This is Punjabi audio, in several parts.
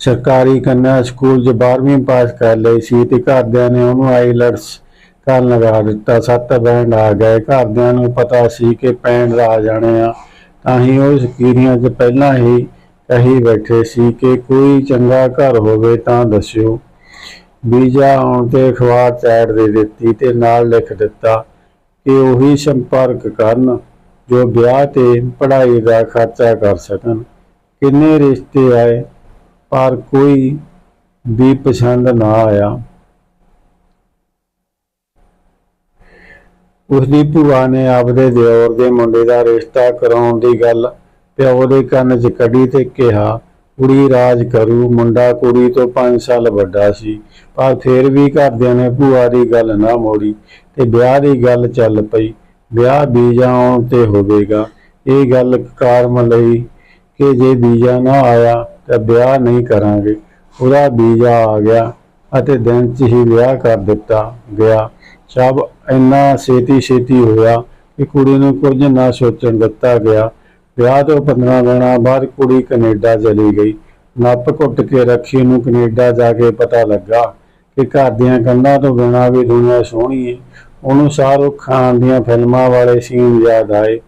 ਸਰਕਾਰੀ ਕੰਨਿਆ ਸਕੂਲ 'ਚ 12ਵੀਂ ਪਾਸ ਕਰ ਲਈ ਸੀ ਤੇ ਘਰਦਿਆਂ ਨੇ ਉਹਨੂੰ ਆਈਲਟਸ ਕਰਨ ਲਗਾ ਦਿੱਤਾ। ਸੱਤ ਬੈਂਡ ਆ ਗਏ। ਘਰਦਿਆਂ ਨੂੰ ਪਤਾ ਸੀ ਕਿ ਪੈਂਡ ਆ ਜਾਣੇ ਆ। ਤਾਂ ਹੀ ਉਹ ਸਕੀਰੀਆਂ 'ਚ ਪਹਿਲਾਂ ਹੀ ਕਹੀ ਬੈਠੇ ਸੀ ਕਿ ਕੋਈ ਚੰਗਾ ਘਰ ਹੋਵੇ ਤਾਂ ਦੱਸਿਓ। ਵੀਜ਼ਾ ਆਉਣ ਤੇ ਅਖਬਾਰ ਚੈਟ ਦੇ ਦਿੱਤੀ ਤੇ ਨਾਲ ਲਿਖ ਦਿੱਤਾ ਕਿ ਉਹੀ ਸੰਪਰਕ ਕਰਨ ਜੋ ਵਿਆਹ ਤੇ ਪੜ੍ਹਾਈ ਦਾ ਖਰਚਾ ਕਰ ਸਕਣ। ਕਿੰਨੇ ਰਿਸ਼ਤੇ ਆਏ? ਪਰ ਕੋਈ ਵੀ ਪਸੰਦ ਨਾ ਆਇਆ। ਉਸਦੀ ਭੂਆ ਨੇ ਆਪਦੇ ਦਿਓਰ ਦੇ ਮੁੰਡੇ ਦਾ ਰਿਸ਼ਤਾ ਕਰਾਉਣ ਦੀ ਗੱਲ ਪਿਓ ਦੇ ਕੰਨ 'ਚ ਕੱਢੀ ਤੇ ਕਿਹਾ, ਕੁੜੀ ਰਾਜ ਕਰੂ, ਮੁੰਡਾ ਕੁੜੀ ਤੋਂ 5 ਸਾਲ ਵੱਡਾ ਸੀ, ਪਰ ਫਿਰ ਵੀ ਘਰਦਿਆਂ ਨੇ ਭੂਆ ਦੀ ਗੱਲ ਨਾ ਮੋੜੀ ਤੇ ਵਿਆਹ ਦੀ ਗੱਲ ਚੱਲ ਪਈ। ਵਿਆਹ ਵੀਜ਼ਾ ਆਉਣ ਤੇ ਹੋਵੇਗਾ। ਇਹ ਗੱਲ ਕਾਰਮ ਲਈ ਕਿ ਜੇ ਬੀਜਾ ਨਾ ਆਇਆ ਤਾਂ ਵਿਆਹ ਨਹੀਂ ਕਰਾਂਗੇ। ਉਹਦਾ ਵੀਜ਼ਾ ਆ ਗਿਆ ਅਤੇ ਦਿਨ 'ਚ ਹੀ ਵਿਆਹ ਕਰ ਦਿੱਤਾ ਗਿਆ। ਸਭ ਇੰਨਾ ਛੇਤੀ ਛੇਤੀ ਹੋਇਆ ਕਿ ਕੁੜੀ ਨੂੰ ਕੁਝ ਨਾ ਸੋਚਣ ਦਿੱਤਾ ਗਿਆ। ਵਿਆਹ ਤੋਂ 15 ਦਿਨਾਂ ਬਾਅਦ ਕੁੜੀ ਕੈਨੇਡਾ ਚਲੀ ਗਈ। ਨੱਪ ਘੁੱਟ ਕੇ ਰੱਖੀ ਨੂੰ ਕੈਨੇਡਾ ਜਾ ਕੇ ਪਤਾ ਲੱਗਾ ਕਿ ਘਰ ਦੀਆਂ ਕੰਧਾਂ ਤੋਂ ਬਿਨਾਂ ਵੀ ਦੁਨੀਆ ਸੋਹਣੀ ਹੈ ਉਹਨੂੰ ਸ਼ਾਹਰੁਖ ਖਾਨ ਦੀਆਂ ਫਿਲਮਾਂ ਵਾਲੇ ਸੀਨ ਯਾਦ ਆਏ।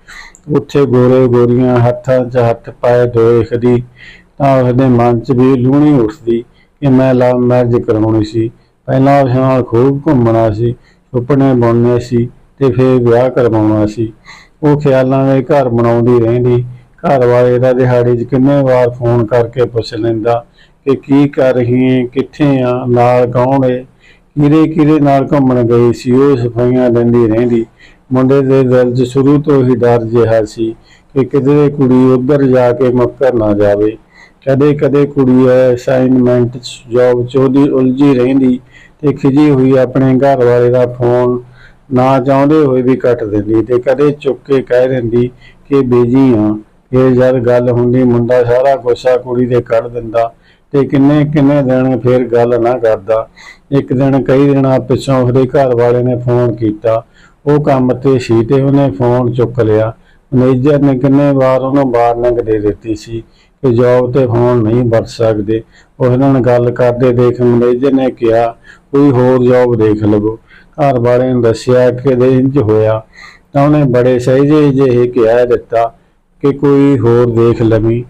ਉੱਥੇ ਗੋਰੇ ਗੋਰੀਆਂ ਹੱਥਾਂ 'ਚ ਹੱਥ ਪਾਏ, ਦੇਖਦੀ ਤਾਂ ਉਸਦੇ ਮਨ 'ਚ ਵੀ ਲੂਣੀ ਉੱਠਦੀ ਕਿ ਮੈਂ ਲਵ ਮੈਰਿਜ ਕਰਾਉਣੀ ਸੀ। ਪਹਿਲਾਂ ਉਸ ਨਾਲ ਖੂਬ ਘੁੰਮਣਾ ਸੀ, ਸੁਪਨੇ ਬੁਣਨੇ ਸੀ ਤੇ ਫਿਰ ਵਿਆਹ ਕਰਵਾਉਣਾ ਸੀ। ਉਹ ਖਿਆਲਾਂ ਦੇ ਘਰ ਬਣਾਉਂਦੀ ਰਹਿੰਦੀ। ਘਰ ਵਾਲੇ ਦਾ ਦਿਹਾੜੀ 'ਚ ਕਿੰਨੇ ਵਾਰ ਫੋਨ ਕਰਕੇ ਪੁੱਛ ਲੈਂਦਾ ਕਿ ਕੀ ਕਰ ਰਹੀ ਹੈ ਕਿੱਥੇ ਆ, ਨਾਲ ਕੌਣ ਹੈ ਕਿਹਦੇ ਕਿਹਦੇ ਨਾਲ ਘੁੰਮਣ ਗਈ ਸੀ? ਉਹ ਸਫਾਈਆਂ ਦਿੰਦੀ ਰਹਿੰਦੀ। ਮੁੰਡੇ ਦੇ ਦਿਲ 'ਚ ਸ਼ੁਰੂ ਤੋਂ ਹੀ ਡਰ ਜਿਹਾ ਸੀ ਕਿ ਕਿਤੇ ਕੁੜੀ ਉੱਧਰ ਜਾ ਕੇ ਮੱਕਰ ਨਾ ਜਾਵੇ। ਕਦੇ ਕਦੇ ਕੁੜੀ ਅਸਾਈਨਮੈਂਟ ਜੌਬ ਚੋਦੀ ਉਲਝੀ ਰਹਿੰਦੀ ਤੇ ਖਿਜੀ ਹੋਈ ਆਪਣੇ ਘਰ ਵਾਲੇ ਦਾ ਫੋਨ ਨਾ ਚਾਹੁੰਦੇ ਹੋਏ ਵੀ ਕੱਟ ਦਿੰਦੀ ਤੇ ਕਦੇ ਚੁੱਕ ਕੇ ਕਹਿ ਦਿੰਦੀ ਕਿ ਬੀਜੀ ਆ। ਫਿਰ ਜਦ ਗੱਲ ਹੁੰਦੀ, ਮੁੰਡਾ ਸਾਰਾ ਗੁੱਸਾ ਕੁੜੀ ਦੇ ਕੱਢ ਦਿੰਦਾ ਤੇ ਕਿੰਨੇ ਕਿੰਨੇ ਦਿਨ ਫਿਰ ਗੱਲ ਨਾ ਕਰਦਾ। ਇੱਕ ਦਿਨ ਕਈ ਦਿਨਾਂ ਪਿੱਛੋਂ ਉਹਦੇ ਘਰ ਵਾਲੇ ਨੇ ਫੋਨ ਕੀਤਾ। ਉਹ ਕੰਮ ਤੇ ਸੀ ਤੇ ਉਹਨੇ ਫੋਨ ਚੁੱਕ ਲਿਆ। ਮੈਨੇਜਰ ਨੇ ਕਿੰਨੇ ਵਾਰ ਉਹਨੂੰ ਵਾਰਨਿੰਗ ਦੇ ਦਿੱਤੀ ਸੀ ਕਿ ਜੌਬ ਤੇ ਹੋਣ ਨਹੀਂ ਵਰਤ ਸਕਦੇ। ਉਸ ਨਾਲ ਗੱਲ ਕਰਦੇ ਦੇਖ ਮੈਨੇਜਰ ਨੇ ਕਿਹਾ, ਕੋਈ ਹੋਰ ਜੌਬ ਦੇਖ ਲਵੋ। ਘਰ ਵਾਲੇ ਨੇ ਦੱਸਿਆ ਕਿ ਦੇ ਇੰਜ ਹੋਇਆ। ਤਾਂ ਉਹਨੇ ਬੜੇ ਸਹਿਜੇ ਜਿਹੇ ਕਿਹਾ ਦਿੱਤਾ ਕਿ ਕੋਈ ਹੋਰ ਦੇਖ ਲਵੀ।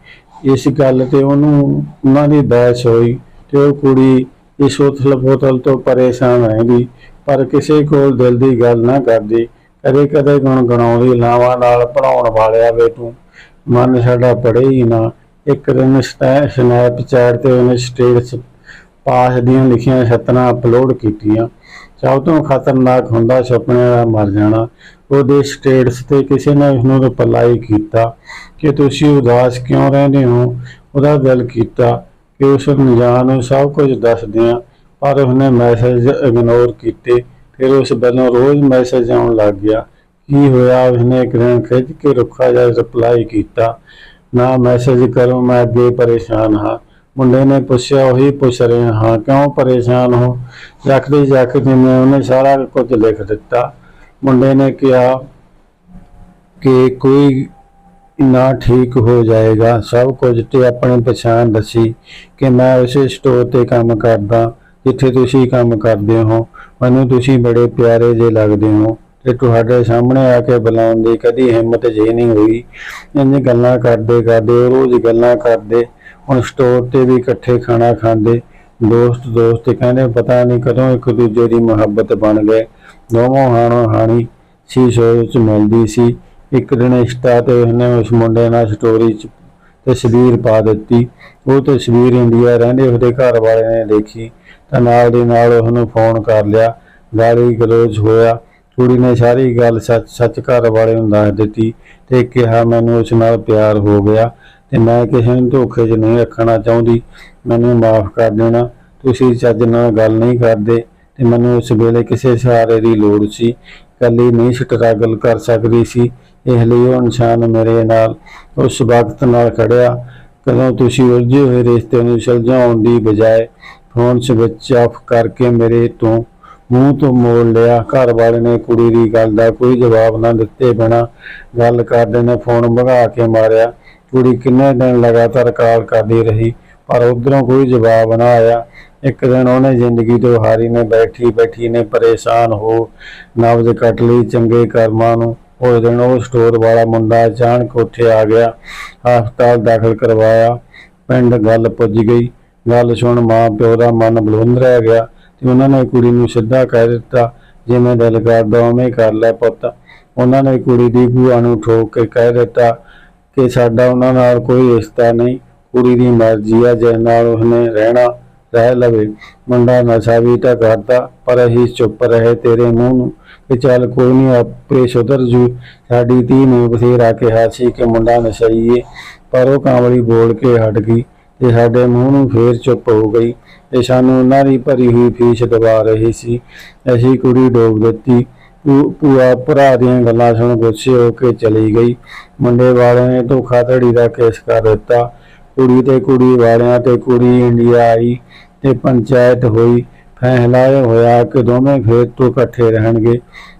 ਇਸ ਗੱਲ ਤੇ ਉਹਨੂੰ, ਉਹਨਾਂ ਦੀ ਬਹਿਸ ਹੋਈ ਤੇ ਉਹ ਕੁੜੀ ਇਸ ਉਥਲ ਪੁਥਲ ਤੋਂ ਪਰੇਸ਼ਾਨ ਰਹਿੰਦੀ ਪਰ ਕਿਸੇ ਕੋਲ ਦਿਲ ਦੀ ਗੱਲ ਨਾ ਕਰਦੀ। ਕਦੇ ਕਦੇ ਗੁਣ ਗੁਣਗੁਣਾਉਂਦੀ ਲਾਵਾਂ ਨਾਲ ਪੜਾਉਣ ਵਾਲਿਆ ਵੇ ਤੂੰ ਮਨ ਸਾਡਾ ਪੜੇ ਹੀ ਨਾ। ਇੱਕ ਦਿਨ ਸਟੈ- ਸਨੈਪਚੈਟ ਤੇ ਉਹਨੇ ਸਟੇਟਸ ਪਾਸ ਦੀਆਂ ਲਿਖੀਆਂ ਸਤਨਾ ਅਪਲੋਡ ਕੀਤੀਆਂ। ਸਭ ਤੋਂ ਖਤਰਨਾਕ ਹੁੰਦਾ ਸੁਪਨੇ ਦਾ ਮਰ ਜਾਣਾ। ਉਹਦੇ ਸਟੇਟਸ ਤੇ ਕਿਸੇ ਨੇ ਉਸਨੂੰ ਰਿਪਲਾਈ ਕੀਤਾ ਕਿ ਤੁਸੀਂ ਉਦਾਸ ਕਿਉਂ ਰਹਿੰਦੇ ਹੋ? ਉਹਦਾ ਦਿਲ ਕੀਤਾ ਕਿ ਉਸ ਅਣਜਾਣ ਨੂੰ ਸਭ ਕੁਝ ਦੱਸ ਦਿਆਂ ਪਰ ਉਸਨੇ ਮੈਸੇਜ ਇਗਨੋਰ ਕੀਤੇ। ਫਿਰ ਉਸ ਵੱਲੋਂ ਰੋਜ਼ ਮੈਸੇਜ ਆਉਣ ਲੱਗ ਗਿਆ। ਕੀ ਹੋਇਆ? ਉਸਨੇ ਇੱਕ ਦਿਨ ਖਿੱਚ ਕੇ ਰੁੱਖਾ ਜਿਹਾ ਰਿਪਲਾਈ ਕੀਤਾ। ਨਾ ਮੈਸੇਜ ਕਰੋ, ਮੈਂ ਅੱਗੇ ਪਰੇਸ਼ਾਨ ਹਾਂ। ਮੁੰਡੇ ਨੇ ਪੁੱਛਿਆ, ਉਹੀ ਪੁੱਛ ਰਿਹਾ ਹਾਂ, ਕਿਉਂ ਪਰੇਸ਼ਾਨ ਹੋ? ਜਖਦੇ ਜਖਦੇ ਮੈਂ ਉਹਨੇ ਸਾਰਾ ਕੁਝ ਲਿਖ ਦਿੱਤਾ। ਮੁੰਡੇ ਨੇ ਕਿਹਾ ਕਿ ਕੋਈ ਨਾ ਠੀਕ ਹੋ ਜਾਏਗਾ। ਸਭ ਕੁਝ ਤੇ ਆਪਣੇ ਪਛਾਣ ਦੱਸੀ ਕਿ ਮੈਂ ਉਸੇ ਸਟੋਰ ਤੇ ਕੰਮ ਕਰਦਾ, ਜਿੱਥੇ ਤੁਸੀਂ ਕੰਮ ਕਰਦੇ ਹੋ। ਮੈਨੂੰ ਤੁਸੀਂ ਬੜੇ ਪਿਆਰੇ ਜੇ ਲੱਗਦੇ ਹੋ। ਤੇ ਤੁਹਾਡੇ ਸਾਹਮਣੇ ਆ ਕੇ ਬੁਲਾਉਣ ਦੀ ਕਦੀ ਹਿੰਮਤ ਜੇ ਨਹੀਂ ਹੋਈ। ਇੰਨੇ ਗੱਲਾਂ ਕਰਦੇ ਕਰਦੇ, ਰੋਜ਼ ਗੱਲਾਂ ਕਰਦੇ, ਹੁਣ ਸਟੋਰ ਤੇ ਵੀ ਇਕੱਠੇ ਖਾਣਾ ਖਾਂਦੇ, ਦੋਸਤ ਦੋਸਤ ਕਹਿੰਦੇ ਪਤਾ ਨਹੀਂ ਕਦੋਂ ਇੱਕ ਦੂਜੇ ਦੀ ਮੁਹੱਬਤ ਬਣ ਗਏ। ਦੋਵੇਂ ਹਾਣੋ ਹਾਣੀ ਸੀ ਸੋਚ ਮਿਲਦੀ ਸੀ। ਇੱਕ ਦਿਨ ਇਸ਼ਤਾ ਤੇ ਉਹਨੇ ਉਸ ਮੁੰਡੇ ਨਾਲ ਸਟੋਰੀ ਚ ਤਸਵੀਰ ਪਾ ਦਿੱਤੀ। ਉਹ ਤਸਵੀਰ ਇੰਡੀਆ ਰਹਿੰਦੇ, ਉਹਦੇ ਘਰ ਵਾਲੇ ਨੇ ਦੇਖੀ। ਤਾਂ ਨਾਲ ਦੀ ਨਾਲ ਉਹਨੂੰ ਫੋਨ ਕਰ ਲਿਆ। ਗਾਲੀ ਗਲੋਚ ਹੋਇਆ। ਕੁੜੀ ਨੇ ਸਾਰੀ ਗੱਲ ਸੱਚ ਸੱਚ ਘਰ ਵਾਲੇ ਨੂੰ ਦੱਸ ਦਿੱਤੀ ਤੇ ਕਿਹਾ ਮੈਨੂੰ ਉਸ ਨਾਲ ਪਿਆਰ ਹੋ ਗਿਆ ਤੇ ਮੈਂ ਕਿਸੇ ਨੂੰ ਧੋਖੇ 'ਚ ਨਹੀਂ ਰੱਖਣਾ ਚਾਹੁੰਦੀ। ਮੈਨੂੰ ਮਾਫ ਕਰ ਦੇਣਾ। ਤੁਸੀਂ ਚੱਜ ਨਾਲ ਗੱਲ ਨਹੀਂ ਕਰਦੇ ਤੇ ਮੈਨੂੰ ਉਸ ਵੇਲੇ ਕਿਸੇ ਸਹਾਰੇ ਦੀ ਲੋੜ ਸੀ। ਇਕੱਲੀ ਨਹੀਂ ਸਟਰਗਲ ਕਰ ਸਕਦੀ ਸੀ। ਇਸ ਲਈ ਉਹ ਇਨਸਾਨ ਮੇਰੇ ਨਾਲ ਉਸ ਵਕਤ ਨਾਲ ਖੜਿਆ। ਕਦੋਂ ਤੁਸੀਂ ਉਲਝੇ ਹੋਏ ਰਿਸ਼ਤੇ ਨੂੰ ਸੁਲਝਾਉਣ ਦੀ ਬਜਾਏ ਫੋਨ ਸਵਿਚ ਆਫ ਕਰਕੇ ਮੇਰੇ ਤੋਂ ਮੂੰਹ ਤੋਂ ਮੋੜ ਲਿਆ, ਘਰ ਵਾਲੇ ਨੇ ਕੁੜੀ ਦੀ ਗੱਲ ਦਾ ਕੋਈ ਜਵਾਬ ਨਾ ਦਿੱਤੇ ਬਿਨਾ ਗੱਲ ਕਰਦੇ ਨੇ, ਫੋਨ ਭਗਾ ਕੇ ਮਾਰਿਆ। ਕੁੜੀ ਕਿੰਨੇ ਦਿਨ ਲਗਾਤਾਰ ਕਾਲ ਕਰਦੀ ਰਹੀ, ਪਰ ਉਧਰੋਂ ਕੋਈ ਜਵਾਬ ਨਾ ਆਇਆ। ਇੱਕ ਦਿਨ ਉਹਨੇ ਜ਼ਿੰਦਗੀ ਤੋਂ ਹਾਰੀ ਨੇ ਬੈਠੀ ਬੈਠੀ ਨੇ ਪਰੇਸ਼ਾਨ ਹੋ, ਨਬਜ਼ ਕੱਟ ਲਈ ਚੰਗੇ ਕਰਮਾਂ ਨੂੰ। ਉਸ ਦਿਨ ਉਹ ਸਟੋਰ ਵਾਲਾ ਮੁੰਡਾ ਅਚਾਨਕ ਉੱਥੇ ਆ ਗਿਆ, ਹਸਪਤਾਲ ਦਾਖਲ ਕਰਵਾਇਆ। ਪਿੰਡ ਗੱਲ ਪੁੱਜ ਗਈ। ਗੱਲ ਸੁਣ ਮਾਂ ਪਿਓ ਦਾ ਮਨ ਬਲੁੰਦ ਰਹਿ ਗਿਆ। ਤੇ ਉਹਨਾਂ ਨੇ ਕੁੜੀ ਨੂੰ ਸਿੱਧਾ ਕਹਿ ਦਿੱਤਾ ਜਿਵੇਂ ਦਿਲ ਕਰਦਾ ਉਵੇਂ ਕਰ ਲੈ ਪੁੱਤ। ਉਹਨਾਂ ਨੇ ਕੁੜੀ ਦੀ ਭੂਆ ਨੂੰ ਠੋਕ ਕੇ ਕਹਿ ਦਿੱਤਾ ਕਿ ਸਾਡਾ ਉਹਨਾਂ ਨਾਲ ਕੋਈ ਰਿਸ਼ਤਾ ਨਹੀਂ, ਕੁੜੀ ਦੀ ਮਰਜ਼ੀ ਆ ਜਿਸ ਨਾਲ ਉਸਨੇ ਰਹਿਣਾ, ਰਹਿ ਲਵੇ। ਮੁੰਡਾ ਨਸ਼ਾ ਵੀ ਤਾਂ ਕਰਦਾ, ਪਰ ਅਸੀਂ ਚੁੱਪ ਰਹੇ ਤੇਰੇ ਮੂੰਹ ਨੂੰ। ਕਿ ਚੱਲ ਕੋਈ ਨਹੀਂ ਆਪੇ ਸੁਧਰ ਜੂ। ਸਾਡੀ ਧੀ ਨੇ ਬਥੇਰਾ ਕਿਹਾ ਸੀ ਕਿ ਮੁੰਡਾ ਨਸ਼ਈ ਏ। ਪਰ ਉਹ ਕਾਂਵਲੀ ਬੋਲ ਕੇ ਹਟ ਗਈ। ਤੇ ਸਾਡੇ ਮੂੰਹ ਨੂੰ ਫੇਰ ਚੁੱਪ ਹੋ ਗਈ ਤੇ ਸਾਨੂੰ ਉਹਨਾਂ ਦੀ ਭਰੀ ਹੋਈ ਫੀਸ ਦਵਾ ਰਹੀ ਸੀ। ਅਸੀਂ ਕੁੜੀ ਡੋਬ ਦਿੱਤੀ। ਭੂ- ਭਰਾ ਦੀਆਂ ਗੱਲਾਂ ਸੁਣ ਗੁੱਸੇ ਹੋ ਕੇ ਚਲੀ ਗਈ। ਮੁੰਡੇ ਵਾਲਿਆਂ ਨੇ ਧੋਖਾਧੜੀ ਦਾ ਕੇਸ ਕਰ ਦਿੱਤਾ। ਕੁੜੀ ਤੇ ਕੁੜੀ ਵਾਲਿਆਂ ਤੇ ਕੁੜੀ ਇੰਡੀਆ ਆਈ ਤੇ ਪੰਚਾਇਤ ਹੋਈ। ਫੈਸਲਾ ਇਹ ਹੋਇਆ ਕਿ ਦੋਵੇਂ ਫੇਰ ਤੋਂ ਇਕੱਠੇ ਰਹਿਣਗੇ।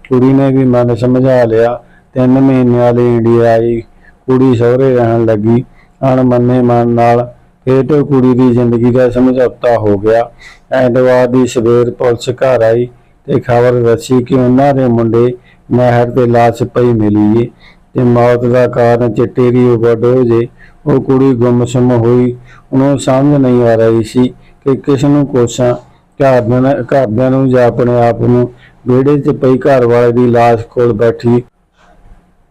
ਕੁੜੀ ਨੇ ਵੀ ਮਨ ਸਮਝਾ ਲਿਆ। ਤਿੰਨ ਮਹੀਨਿਆਂ ਲਈ ਇੰਡੀਆ ਆਈ। ਕੁੜੀ ਸਹੁਰੇ ਰਹਿਣ ਲੱਗੀ। ਅਣਮੰਨੇ ਮਨ ਨਾਲ ਫੇਰ ਤੋਂ ਕੁੜੀ ਦੀ ਜ਼ਿੰਦਗੀ ਦਾ ਸਮਝੌਤਾ ਹੋ ਗਿਆ। ਐਤਵਾਰ ਦੀ ਸਵੇਰ ਪੁਲਿਸ ਘਰ ਆਈ ਤੇ ਖਬਰ ਦੱਸੀ ਕਿ ਉਹਨਾਂ ਦੇ ਮੁੰਡੇ ਨਹਿਰ ਤੇ ਲਾਸ਼ ਪਈ ਮਿਲੀ ਏ ਤੇ ਮੌਤ ਦਾ ਕਾਰਨ ਚਿੱਟੇ ਦੀ ਓਵਰਡੋਜ਼ ਏ ਉਹ ਕੁੜੀ ਗੁੰਮਸੁੰਮ ਹੋਈ। ਉਹਨੂੰ ਸਮਝ ਨਹੀਂ ਆ ਰਹੀ ਸੀ ਕਿ ਕਿਸ ਨੂੰ ਕੋਸਾਂ ਘਰਦਿਆਂ ਘਰਦਿਆਂ ਨੂੰ ਜਾਂ ਆਪਣੇ ਆਪ ਨੂੰ ਵਿਹੜੇ 'ਚ ਪਈ ਘਰ ਵਾਲੇ ਦੀ ਲਾਸ਼ ਕੋਲ ਬੈਠੀ।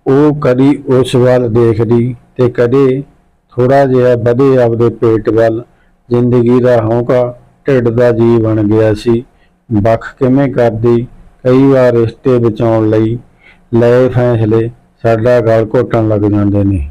ਉਹ ਕਦੀ ਉਸ ਵੱਲ ਦੇਖਦੀ ਤੇ ਕਦੇ ਥੋੜਾ ਜਿਹਾ ਵਧੇ ਆਪਦੇ ਪੇਟ ਵੱਲ, ਜ਼ਿੰਦਗੀ ਦਾ ਹੌਂਕਾ ਢਿੱਡ ਦਾ ਜੀ ਬਣ ਗਿਆ ਸੀ। ਵੱਖ ਕਿਵੇਂ ਕਰਦੀ, ਕਈ ਵਾਰ ਰਿਸ਼ਤੇ ਬਚਾਉਣ ਲਈ ਲਏ ਫੈਸਲੇ ਸਾਡਾ ਗਲ ਘੋਟਣ ਲੱਗ ਜਾਂਦੇ ਨੇ।